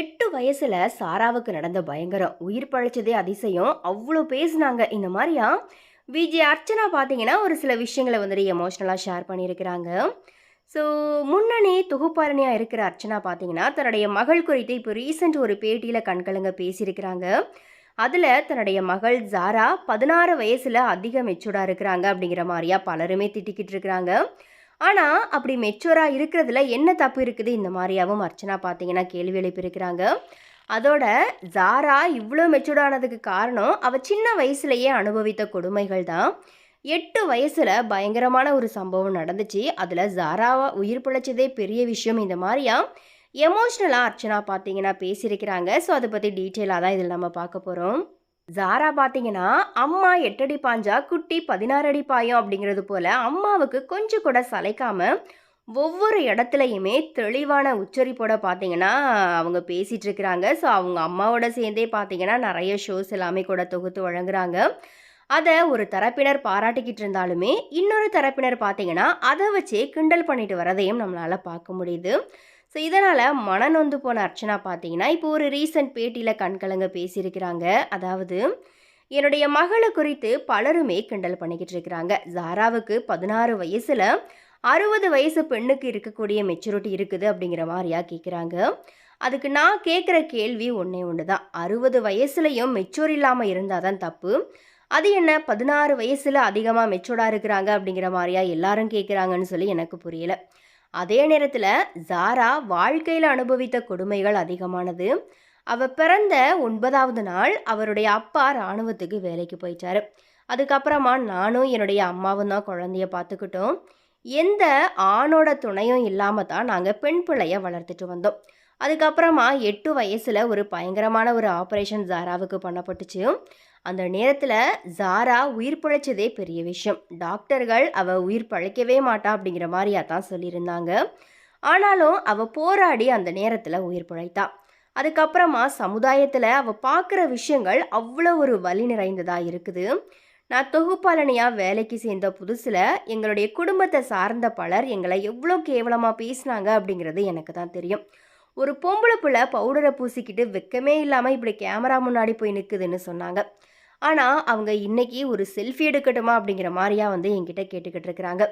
எட்டு வயசுல சாராவுக்கு நடந்த பயங்கரம் உயிர் பழைச்சதே அதிசயம். அவ்வளோ பேசுனாங்க. இந்த மாதிரியா? விஜய் அர்ச்சனா பார்த்தீங்கன்னா ஒரு சில விஷயங்களை வந்துட்டு எமோஷ்னலாக ஷேர் பண்ணியிருக்கிறாங்க. ஸோ முன்னணி தொகுப்பாளனியாக இருக்கிற அர்ச்சனா பார்த்தீங்கன்னா தன்னுடைய மகள் குறித்து இப்போ ரீசெண்ட் ஒரு பேட்டியில் கண்கலங்க பேசியிருக்கிறாங்க. அதில் தன்னுடைய மகள் ஜாரா பதினாறு வயசில் அதிக மெச்சூர்டாக இருக்கிறாங்க அப்படிங்கிற மாதிரியா பலருமே திட்டிக்கிட்டு இருக்கிறாங்க. ஆனால் அப்படி மெச்சூராக இருக்கிறதுல என்ன தப்பு இருக்குது? இந்த மாதிரியாவும் அர்ச்சனா பார்த்தீங்கன்னா கேள்வி எழுப்பியிருக்கிறாங்க. அதோட ஜாரா இவ்வளோ மெச்சூர்டானதுக்கு காரணம் அவள் சின்ன வயசுலேயே அனுபவித்த கொடுமைகள் தான். எட்டு வயசில் பயங்கரமான ஒரு சம்பவம் நடந்துச்சு. அதில் ஜாராவை உயிர் பிழைச்சதே பெரிய விஷயம். இந்த மாதிரியா எமோஷ்னலாக அர்ச்சனா பார்த்தீங்கன்னா பேசியிருக்கிறாங்க. ஸோ அதை பற்றி டீட்டெயிலாக தான் இதில் நம்ம பார்க்க போகிறோம் ஜாரா பார்த்தீங்கன்னா அம்மா எட்டடி பாஞ்சா குட்டி பதினாறு அடி பாயம் அப்படிங்கிறது போல அம்மாவுக்கு கொஞ்சம் கூட சளைக்காம ஒவ்வொரு இடத்துலையுமே தெளிவான உச்சரிப்போட பார்த்தீங்கன்னா அவங்க பேசிகிட்டு இருக்கிறாங்க. ஸோ அவங்க அம்மாவோட சேர்ந்தே பார்த்தீங்கன்னா நிறைய ஷோஸ் எல்லாமே கூட தொகுத்து வழங்குறாங்க. அதை ஒரு தரப்பினர் பாராட்டிக்கிட்டு இருந்தாலுமே இன்னொரு தரப்பினர் பார்த்தீங்கன்னா அதை வச்சே கிண்டல் பண்ணிட்டு வரதையும் நம்மளால் பார்க்க முடியுது. ஸோ இதனால் மனநொந்து போன அர்ச்சனா பார்த்தீங்கன்னா இப்போ ஒரு ரீசன்ட் பேட்டியில் கண்கலங்க பேசியிருக்கிறாங்க. அதாவது என்னுடைய மகளை குறித்து பலருமே கிண்டல் பண்ணிக்கிட்டு இருக்கிறாங்க. ஜாராவுக்கு பதினாறு வயசில் அறுபது வயசு பெண்ணுக்கு இருக்கக்கூடிய மெச்சூரிட்டி இருக்குது அப்படிங்கிற மாதிரியா கேட்குறாங்க அதுக்கு நான் கேட்குற கேள்வி ஒன்றே ஒன்று தான் அறுபது வயசுலையும் மெச்சூர் இல்லாமல் இருந்தால் தான் தப்பு. அது என்ன? பதினாறு வயசில் அதிகமாக மெச்சூர்டாக இருக்கிறாங்க அப்படிங்கிற மாதிரியா எல்லாரும் கேட்குறாங்கன்னு சொல்லி எனக்கு புரியல. அதே நேரத்தில் ஜாரா வாழ்க்கையில் அனுபவித்த கொடுமைகள் அதிகமானது. அவர் பிறந்த ஒன்பதாவது நாள் அவருடைய அப்பா இராணுவத்துக்கு வேலைக்கு போயிட்டாரு. அதுக்கப்புறமா நானும் என்னுடைய அம்மாவும் தான் குழந்தைய பார்த்துக்கிட்டோம். எந்த ஆணோட துணையும் இல்லாமல் தான் நாங்கள் பெண் பிள்ளைய வளர்த்துட்டு வந்தோம். அதுக்கப்புறமா எட்டு வயசில் ஒரு பயங்கரமான ஒரு ஆப்ரேஷன் ஜாராவுக்கு பண்ணப்பட்டுச்சு. அந்த நேரத்தில் ஜாரா உயிர் பிழைச்சதே பெரிய விஷயம். டாக்டர்கள் அவள் உயிர் பழைக்கவே மாட்டா அப்படிங்கிற மாதிரியா தான் சொல்லியிருந்தாங்க. ஆனாலும் அவள் போராடி அந்த நேரத்தில் உயிர் பிழைத்தா. அதுக்கப்புறமா சமுதாயத்தில் அவள் பார்க்குற விஷயங்கள் அவ்வளோ ஒரு வழி நிறைந்ததாக இருக்குது. நான் தொகுப்பாளனியாக வேலைக்கு சேர்ந்த புதுசில் எங்களுடைய குடும்பத்தை சார்ந்த பலர் எங்களை எவ்வளோ கேவலமாக பேசினாங்க அப்படிங்கிறது எனக்கு தான் தெரியும். ஒரு பொம்பளை பிள்ளை பவுடரை பூசிக்கிட்டு வெக்கமே இல்லாமல் இப்படி கேமரா முன்னாடி போய் நிற்குதுன்னு சொன்னாங்க. ஆனால் அவங்க இன்றைக்கி ஒரு செல்ஃபி எடுக்கட்டுமா அப்படிங்கிற மாதிரியா வந்து என்கிட்ட கேட்டுக்கிட்டு இருக்கிறாங்க.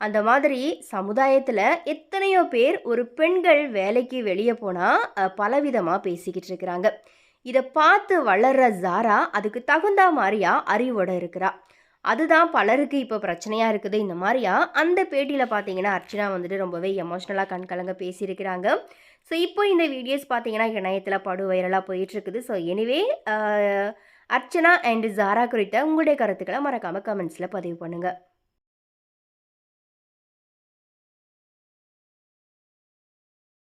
அந்த மாதிரி சமுதாயத்தில் எத்தனையோ பேர் ஒரு பெண்கள் வேலைக்கு வெளியே போனால் பலவிதமாக பேசிக்கிட்டு இருக்கிறாங்க. இதை பார்த்து வளர்கிற ஜாரா அதுக்கு தகுந்த மாதிரியா அறிவோட இருக்கிறா. அதுதான் பலருக்கு இப்போ பிரச்சனையாக இருக்குது. இந்த மாதிரியா அந்த பேட்டியில் பார்த்தீங்கன்னா அர்ச்சனா வந்துட்டு ரொம்பவே எமோஷ்னலாக கண்கலங்க பேசியிருக்கிறாங்க. ஸோ இப்போ இந்த வீடியோஸ் பார்த்தீங்கன்னா இணையத்தில் படு வைரலாக போயிட்டுருக்குது so anyway Archana and Zara குறித்த உங்களுடைய கருத்துக்களை மறக்காமல் கமெண்ட்ஸில் பதிவு பண்ணுங்கள்